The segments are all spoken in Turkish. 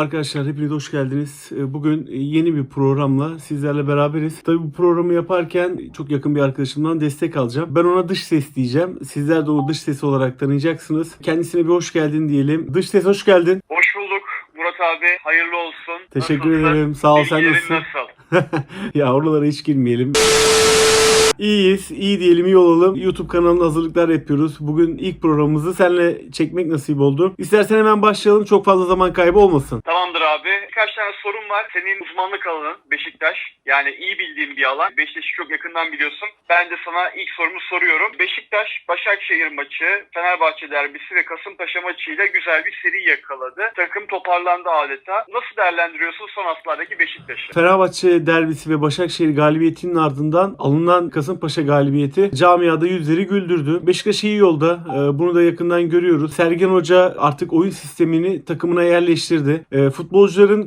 Arkadaşlar hepiniz hoş geldiniz. Ee, Bugün yeni bir programla sizlerle beraberiz. Tabii bu programı yaparken çok yakın bir arkadaşımdan destek alacağım. Ben ona dış ses diyeceğim. Sizler de o dış ses olarak tanıyacaksınız. Kendisine bir hoş geldin diyelim. Dış ses hoş geldin. Hoş bulduk Murat abi. Hayırlı olsun. Teşekkür Nasılsın? ederim. Sağ ol, sen nasılsın? nasıl? ya oralara hiç girmeyelim. İyiyiz, iyi diyelim, iyi olalım. YouTube kanalında hazırlıklar yapıyoruz. Bugün ilk programımızı seninle çekmek nasip oldu. İstersen hemen başlayalım. Çok fazla zaman kaybı olmasın. Tamamdır abi. Birkaç tane sorun var. Senin uzmanlık alanın Beşiktaş. Yani iyi bildiğin bir alan. Beşiktaş'ı çok yakından biliyorsun. Ben de sana ilk sorumu soruyorum. Beşiktaş, Başakşehir maçı, Fenerbahçe derbisi ve Kasımpaşa maçıyla güzel bir seri yakaladı. Takım toparlandı adeta. Nasıl değerlendiriyorsun son haftalardaki Beşiktaş'ı? Fenerbahçe derbisi ve Başakşehir galibiyetinin ardından alınan Kasımpaşa galibiyeti camiada yüzleri güldürdü. Beşiktaş iyi yolda. Ee, Bunu da yakından görüyoruz. Sergen Hoca artık oyun sistemini takımına yerleştirdi. Ee,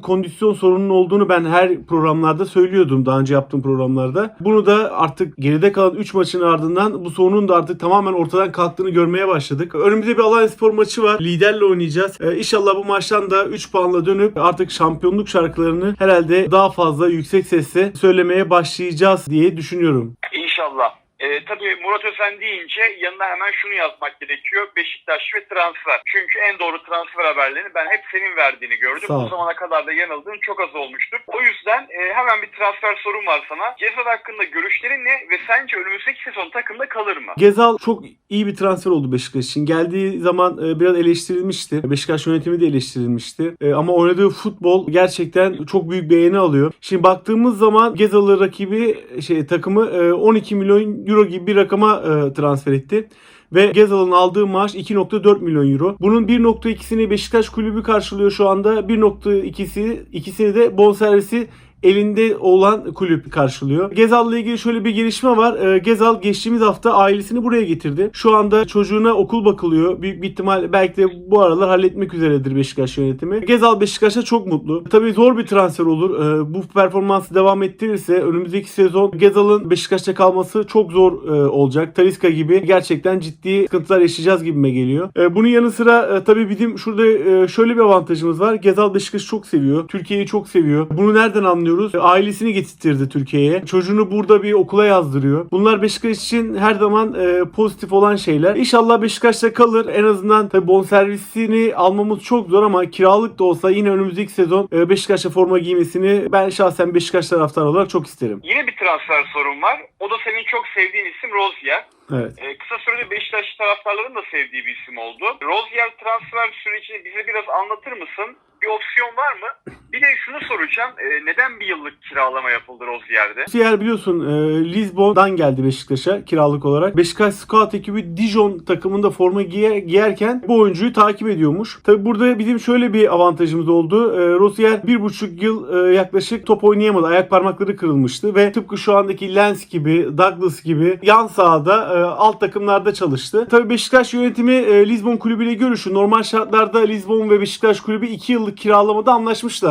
Kondisyon sorununun olduğunu ben her programlarda söylüyordum daha önce yaptığım programlarda. Bunu da artık geride kalan 3 maçın ardından bu sorunun da artık tamamen ortadan kalktığını görmeye başladık. Önümüzde bir Alanyaspor maçı var. Liderle oynayacağız. Ee, İnşallah bu maçtan da 3 puanla dönüp artık şampiyonluk şarkılarını herhalde daha fazla yüksek sesle söylemeye başlayacağız diye düşünüyorum. İnşallah. Ee, tabii Murat Özen deyince yanına hemen şunu yazmak gerekiyor. Beşiktaş ve transfer. Çünkü en doğru transfer haberlerini ben hep senin verdiğini gördüm. Sağ ol. Bu zamana kadar da yanıldığın çok az olmuştur. O yüzden e, hemen bir transfer sorum var sana. Cezad hakkında görüşlerin ne ve sence önümüzdeki sezon takımda kalır mı? Gezal çok iyi bir transfer oldu Beşiktaş için. Geldiği zaman e, biraz eleştirilmişti. Beşiktaş yönetimi de eleştirilmişti. E, Ama oynadığı futbol gerçekten çok büyük beğeni alıyor. Şimdi baktığımız zaman Gezal'ı rakibi şey takımı e, 12 milyon euro gibi bir rakama e, transfer etti. Ve Gezal'ın aldığı maaş 2.4 milyon euro. Bunun 1.2'sini Beşiktaş kulübü karşılıyor şu anda. 1.2'si ikisini de bonservisi elinde olan kulüp karşılıyor. Gezal'la ilgili şöyle bir gelişme var. Ee, Gezal geçtiğimiz hafta ailesini buraya getirdi. Şu anda çocuğuna okul bakılıyor. Büyük bir ihtimal belki de bu aralar halletmek üzeredir Beşiktaş yönetimi. Gezal Beşiktaş'a çok mutlu. Tabii zor bir transfer olur. Ee, bu performansı devam ettirirse önümüzdeki sezon Gezal'ın Beşiktaş'ta kalması çok zor e, olacak. Taliska gibi gerçekten ciddi sıkıntılar yaşayacağız gibime geliyor. Ee, bunun yanı sıra e, tabii bizim şurada e, şöyle bir avantajımız var. Gezal Beşiktaş'ı çok seviyor. Türkiye'yi çok seviyor. Bunu nereden anlıyoruz? Ailesini getirtirdi Türkiye'ye. Çocuğunu burada bir okula yazdırıyor. Bunlar Beşiktaş için her zaman e, pozitif olan şeyler. İnşallah Beşiktaş'ta kalır. En azından tabii bonservisini almamız çok zor ama kiralık da olsa yine önümüzdeki sezon e, Beşiktaş'ta forma giymesini ben şahsen Beşiktaş taraftarı olarak çok isterim. Yine bir transfer sorum var. O da senin çok sevdiğin isim Rozier. Evet. Ee, kısa sürede Beşiktaş taraftarların da sevdiği bir isim oldu. Rozier transfer sürecini bize biraz anlatır mısın? Bir opsiyon var mı? Bir de şunu soracağım. Ee, neden bir yıllık kiralama yapıldı Rozier'de? Yer biliyorsun e, Lisbon'dan geldi Beşiktaş'a kiralık olarak. Beşiktaş Scout ekibi Dijon takımında forma giye- giyerken bu oyuncuyu takip ediyormuş. Tabi burada bizim şöyle bir avantajımız oldu. E, Rosier bir buçuk yıl e, yaklaşık top oynayamadı. Ayak parmakları kırılmıştı ve tıpkı şu andaki Lens gibi, Douglas gibi yan sahada e, alt takımlarda çalıştı. Tabi Beşiktaş yönetimi e, Lisbon kulübüyle görüşü. Normal şartlarda Lisbon ve Beşiktaş kulübü 2 yıllık kiralamada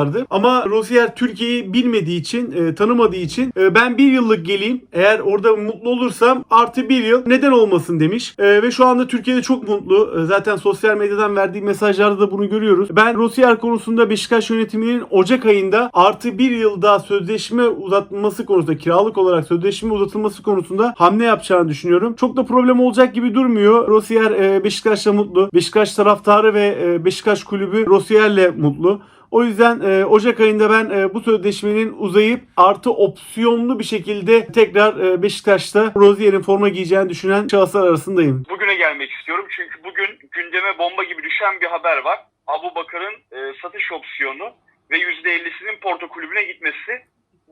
anlaşmışlardı. Ama Rosier Türkiye'yi bilmediği için, e, tanımadığı için e, ben bir yıllık geleyim. Eğer orada mutlu olursam artı bir yıl neden olmasın demiş. E, ve şu anda Türkiye'de çok mutlu. E, zaten sosyal medyadan verdiği mesajlarda da bunu görüyoruz. Ben Rosier konusunda Beşiktaş yönetiminin Ocak ayında artı bir yıl daha sözleşme uzatılması konusunda, kiralık olarak sözleşme uzatılması konusunda hamle yapacağını düşünüyorum. Çok da problem olacak gibi durmuyor. Rosier e, Beşiktaş'la mutlu. Beşiktaş taraftarı ve e, Beşiktaş kulübü Rosier'le mutlu. O yüzden e, Ocak ayında ben e, bu sözleşmenin uzayıp artı opsiyonlu bir şekilde tekrar e, Beşiktaş'ta Rozier'in forma giyeceğini düşünen şahıslar arasındayım. Bugüne gelmek istiyorum çünkü bugün gündeme bomba gibi düşen bir haber var. Abu Bakar'ın e, satış opsiyonu ve %50'sinin Porto kulübüne gitmesi.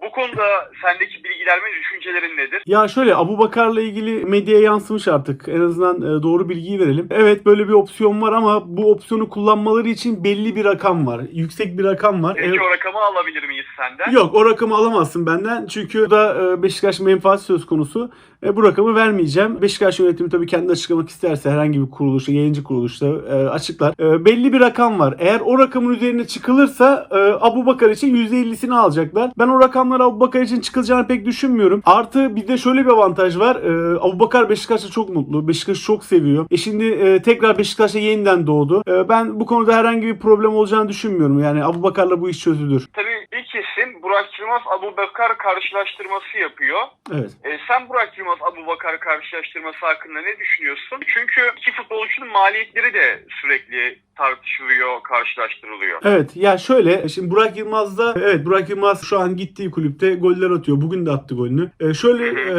Bu konuda sendeki bilgiler ve düşüncelerin nedir? Ya şöyle Abu Bakar'la ilgili medyaya yansımış artık. En azından e, doğru bilgiyi verelim. Evet böyle bir opsiyon var ama bu opsiyonu kullanmaları için belli bir rakam var. Yüksek bir rakam var. Peki E, o rakamı alabilir miyiz senden? Yok o rakamı alamazsın benden. Çünkü da e, Beşiktaş menfaat söz konusu. E, bu rakamı vermeyeceğim. Beşiktaş yönetimi tabii kendi açıklamak isterse herhangi bir kuruluşta, yayıncı kuruluşta e, açıklar. E, belli bir rakam var. Eğer o rakamın üzerine çıkılırsa e, Abu Bakar için %50'sini alacaklar. Ben o rakamlara Abu Bakar için çıkılacağını pek düşünmüyorum. Artı bir de şöyle bir avantaj var. E, Abu Bakar Beşiktaş'ta çok mutlu. Beşiktaş'ı çok seviyor. E şimdi e, tekrar Beşiktaş'ta yeniden doğdu. E, ben bu konuda herhangi bir problem olacağını düşünmüyorum. Yani Abu Bakar'la bu iş çözülür. Tabii kesim Burak Yılmaz Abu Bakar karşılaştırması yapıyor. Evet. E, sen Burak Yılmaz Abu Bakar karşılaştırması hakkında ne düşünüyorsun? Çünkü iki futbolcunun maliyetleri de sürekli tartışılıyor, karşılaştırılıyor. Evet ya şöyle şimdi Burak Yılmaz da evet Burak Yılmaz şu an gittiği kulüpte goller atıyor. Bugün de attı golünü. E, şöyle e,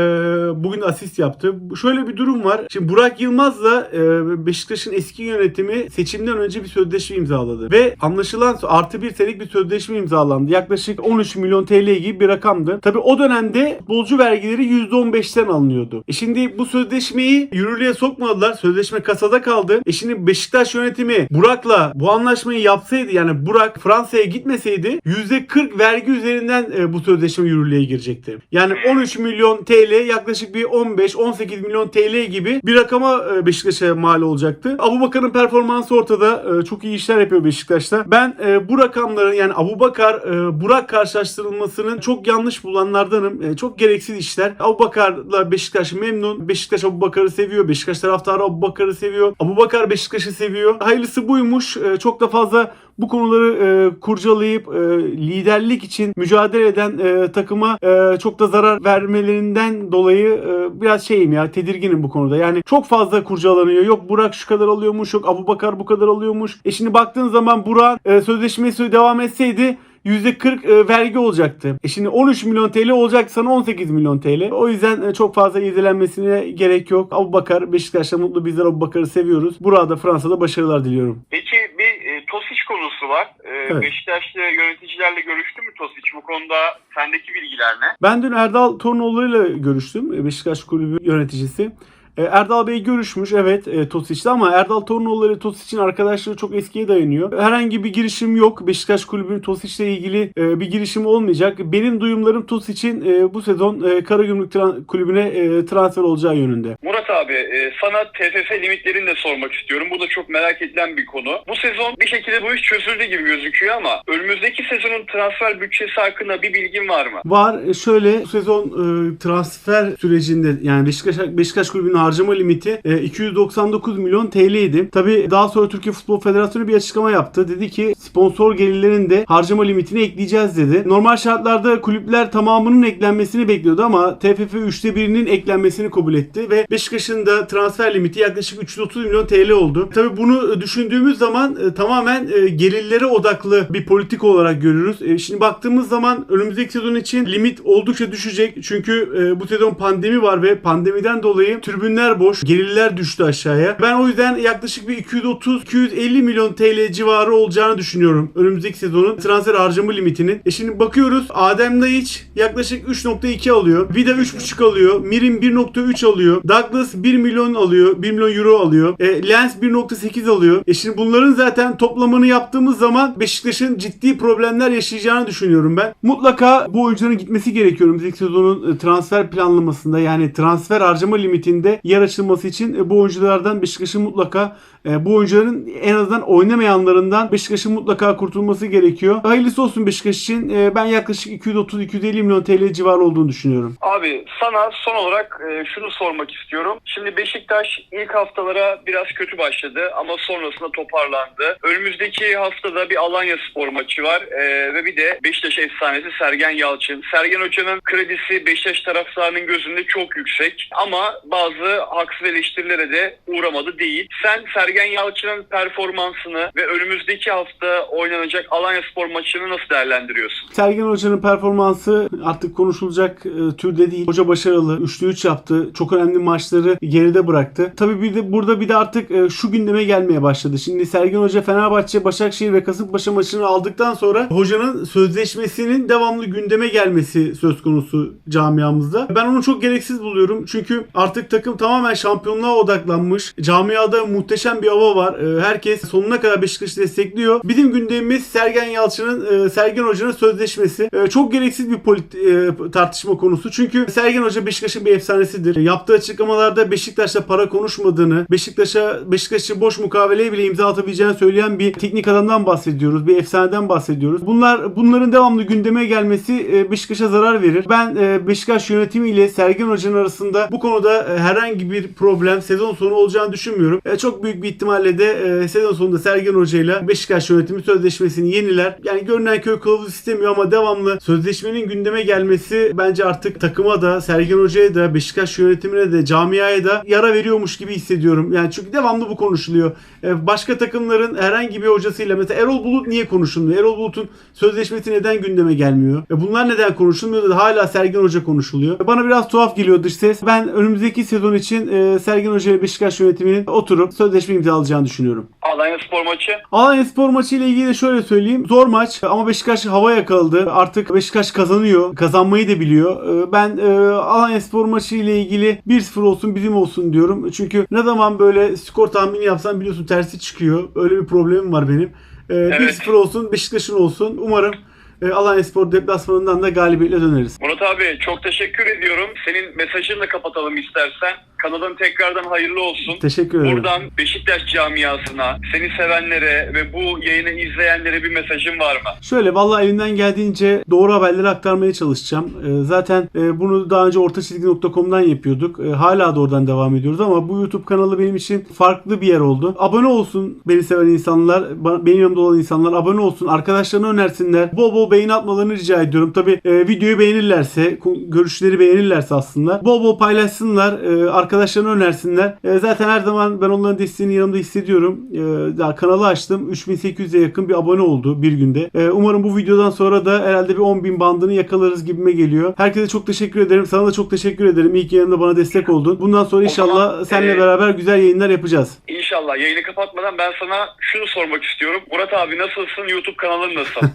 bugün de asist yaptı. Şöyle bir durum var. Şimdi Burak Yılmaz'la e, Beşiktaş'ın eski yönetimi seçimden önce bir sözleşme imzaladı. Ve anlaşılan artı bir senelik bir sözleşme imzalandı. Yaklaşık 13 milyon TL gibi bir rakamdı. Tabi o dönemde futbolcu vergileri %15'ten alınıyordu. E şimdi bu sözleşmeyi yürürlüğe sokmadılar. Sözleşme kasada kaldı. E şimdi Beşiktaş yönetimi Burak'la bu anlaşmayı yapsaydı yani Burak Fransa'ya gitmeseydi %40 vergi üzerinden e, bu sözleşme yürürlüğe girecekti. Yani 13 milyon TL yaklaşık bir 15-18 milyon TL gibi bir rakama e, Beşiktaş'a mal olacaktı. Abu Bakar'ın performansı ortada. E, çok iyi işler yapıyor Beşiktaş'ta. Ben e, bu rakamların yani Abu Bakar Burak karşılaştırılmasının çok yanlış bulanlardanım. Çok gereksiz işler. Abu Bakar'la Beşiktaş memnun. Beşiktaş Abu Bakar'ı seviyor. Beşiktaş taraftarı Abu Bakar'ı seviyor. Abu Bakar Beşiktaş'ı seviyor. Hayırlısı buymuş. Çok da fazla bu konuları e, kurcalayıp e, liderlik için mücadele eden e, takıma e, çok da zarar vermelerinden dolayı e, biraz şeyim ya tedirginim bu konuda. Yani çok fazla kurcalanıyor. Yok Burak şu kadar alıyormuş, yok Abu Bakar bu kadar alıyormuş. E şimdi baktığın zaman Burak e, sözleşmesi devam etseydi %40 e, vergi olacaktı. E şimdi 13 milyon TL olacak sana 18 milyon TL. O yüzden e, çok fazla irdelenmesine gerek yok. Abu Bakar Beşiktaş'ta mutlu bizler Abu Bakar'ı seviyoruz. Burada Fransa'da başarılar diliyorum. Peki bir e, Tosic konusu var. E, Evet. Beşiktaşlı yöneticilerle görüştü mü Tosic? Bu konuda sendeki bilgiler ne? Ben dün Erdal Tornoğlu'yla görüştüm. e, Beşiktaş Kulübü yöneticisi. E, Erdal Bey görüşmüş evet e, Tosic'le ama Erdal Tornoğlu ile Tosic'in arkadaşlığı çok eskiye dayanıyor. Herhangi bir girişim yok. Beşiktaş Kulübü'nün Tosic'le ilgili e, bir girişim olmayacak. Benim duyumlarım Tosic'in e, bu sezon e, Karagümrük Tran- Kulübü'ne e, transfer olacağı yönünde. Murat abi e, sana TFF limitlerini de sormak istiyorum. Bu da çok merak edilen bir konu. Bu sezon bir şekilde bu iş çözüldü gibi gözüküyor ama önümüzdeki sezonun transfer bütçesi hakkında bir bilgin var mı? Var. E, Şöyle bu sezon e, transfer sürecinde yani Beşiktaş Beşiktaş Kulübü'nün harcama limiti e, 299 milyon TL idi. Tabii daha sonra Türkiye Futbol Federasyonu bir açıklama yaptı. Dedi ki sponsor gelirlerin de harcama limitini ekleyeceğiz dedi. Normal şartlarda kulüpler tamamının eklenmesini bekliyordu ama TFF 3'te birinin eklenmesini kabul etti ve Beşiktaş'ın da transfer limiti yaklaşık 330 milyon TL oldu. Tabii bunu e, düşündüğümüz zaman e, tamamen e, gelirlere odaklı bir politik olarak görüyoruz. E, şimdi baktığımız zaman önümüzdeki sezon için limit oldukça düşecek. Çünkü e, bu sezon pandemi var ve pandemiden dolayı tribünler boş, gelirler düştü aşağıya. Ben o yüzden yaklaşık bir 230-250 milyon TL civarı olacağını düşünüyorum önümüzdeki sezonun transfer harcama limitinin. E şimdi bakıyoruz Adem Laiç yaklaşık 3.2 alıyor. Vida 3.5 alıyor. Mirim 1.3 alıyor. Douglas 1 milyon alıyor. 1 milyon euro alıyor. E, Lens 1.8 alıyor. E şimdi bunların zaten toplamını yaptığımız zaman Beşiktaş'ın ciddi problemler yaşayacağını düşünüyorum ben. Mutlaka bu oyuncuların gitmesi gerekiyor önümüzdeki sezonun e, transfer planlamasında yani transfer harcama limitinde yer açılması için e, bu oyunculardan Beşiktaş'ın mutlaka e, bu oyuncuların en azından oynamayanlarından Beşiktaş'ın mutlaka kurtulması gerekiyor. Hayırlısı olsun Beşiktaş için. E, ben yaklaşık 230-250 milyon TL civarı olduğunu düşünüyorum. Abi sana son olarak e, şunu sormak istiyorum. Şimdi Beşiktaş ilk haftalara biraz kötü başladı ama sonrasında toparlandı. Önümüzdeki haftada bir Alanya Spor maçı var E, ve bir de Beşiktaş efsanesi Sergen Yalçın. Sergen Hoca'nın kredisi Beşiktaş taraftarının gözünde çok yüksek ama bazı haksız eleştirilere de uğramadı değil. Sen Sergen Yalçın'ın performansını ve önümüzdeki hafta oynanacak Alanya Spor maçını nasıl değerlendiriyorsun? Sergen Hoca'nın performansı artık konuşulacak e, türde değil. Hoca başarılı. 3'lü 3 yaptı. Çok önemli maçları geride bıraktı. Tabii bir de burada bir de artık e, şu gündeme gelmeye başladı. Şimdi Sergen Hoca Fenerbahçe, Başakşehir ve Kasımpaşa maçını aldıktan sonra hocanın sözleşmesinin devamlı gündeme gelmesi söz konusu camiamızda. Ben onu çok gereksiz buluyorum. Çünkü artık takım tamamen şampiyonluğa odaklanmış. Camiada muhteşem bir hava var. Ee, herkes sonuna kadar Beşiktaş'ı destekliyor. Bizim gündemimiz Sergen Yalçın'ın, e, Sergen Hoca'nın sözleşmesi. E, çok gereksiz bir polit, e, tartışma konusu. Çünkü Sergen Hoca Beşiktaş'ın bir efsanesidir. Yaptığı açıklamalarda Beşiktaş'ta para konuşmadığını, Beşiktaş'a Beşiktaş'ı boş mukaveleye bile imza atabileceğini söyleyen bir teknik adamdan bahsediyoruz. Bir efsaneden bahsediyoruz. Bunlar bunların devamlı gündeme gelmesi e, Beşiktaş'a zarar verir. Ben e, Beşiktaş yönetimiyle Sergen Hoca'nın arasında bu konuda e, herhangi bir problem sezon sonu olacağını düşünmüyorum. Çok büyük bir ihtimalle de sezon sonunda Sergen Hoca ile Beşiktaş yönetimi sözleşmesini yeniler. Yani görünen köy kılavuz istemiyor ama devamlı sözleşmenin gündeme gelmesi bence artık takıma da Sergen Hoca'ya da Beşiktaş yönetimine de camiaya da yara veriyormuş gibi hissediyorum. Yani çünkü devamlı bu konuşuluyor. E, başka takımların herhangi bir hocasıyla mesela Erol Bulut niye konuşulmuyor? Erol Bulut'un sözleşmesi neden gündeme gelmiyor? E, bunlar neden konuşulmuyor da hala Sergen Hoca konuşuluyor. E, Bana biraz tuhaf geliyor dış ses. Ben önümüzdeki sezon için Sergen Hoca ve Beşiktaş yönetiminin oturup sözleşme imzalayacağını düşünüyorum. Alanya Spor maçı. Alanya Spor maçı ile ilgili de şöyle söyleyeyim. Zor maç ama Beşiktaş hava yakaladı. Artık Beşiktaş kazanıyor. Kazanmayı da biliyor. Ee, Ben e, Alanya Spor maçı ile ilgili 1-0 olsun bizim olsun diyorum. Çünkü ne zaman böyle skor tahmini yapsam biliyorsun tersi çıkıyor. Öyle bir problemim var benim. Ee, Evet. 1-0 olsun Beşiktaş'ın olsun. Umarım e, Alanya Spor deplasmanından da galibiyetle döneriz. Murat abi çok teşekkür ediyorum. Senin mesajını da kapatalım istersen. Kanalın tekrardan hayırlı olsun. Teşekkür ederim. Buradan Beşiktaş camiasına, seni sevenlere ve bu yayını izleyenlere bir mesajın var mı? Şöyle vallahi elimden geldiğince doğru haberleri aktarmaya çalışacağım. Ee, zaten e, bunu daha önce ortaçizgi.com'dan yapıyorduk. E, hala da oradan devam ediyoruz ama bu YouTube kanalı benim için farklı bir yer oldu. Abone olsun beni seven insanlar, benim yanımda olan insanlar abone olsun. Arkadaşlarına önersinler. Bol bol beğeni atmalarını rica ediyorum. Tabi videoyu beğenirlerse, görüşleri beğenirlerse aslında bol bol paylaşsınlar. e, arkadaşlarına önersinler. E, zaten her zaman ben onların desteğini yanımda hissediyorum. E, daha kanalı açtım. 3800'e yakın bir abone oldu bir günde. E, umarım bu videodan sonra da herhalde bir 10.000 bandını yakalarız gibime geliyor. Herkese çok teşekkür ederim. Sana da çok teşekkür ederim. İyi ki yanımda bana destek oldun. Bundan sonra inşallah seninle e, beraber güzel yayınlar yapacağız. İnşallah yayını kapatmadan ben sana şunu sormak istiyorum. Murat abi nasılsın? YouTube kanalın nasıl?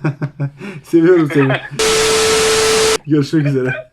Seviyorum seni. Görüşmek üzere.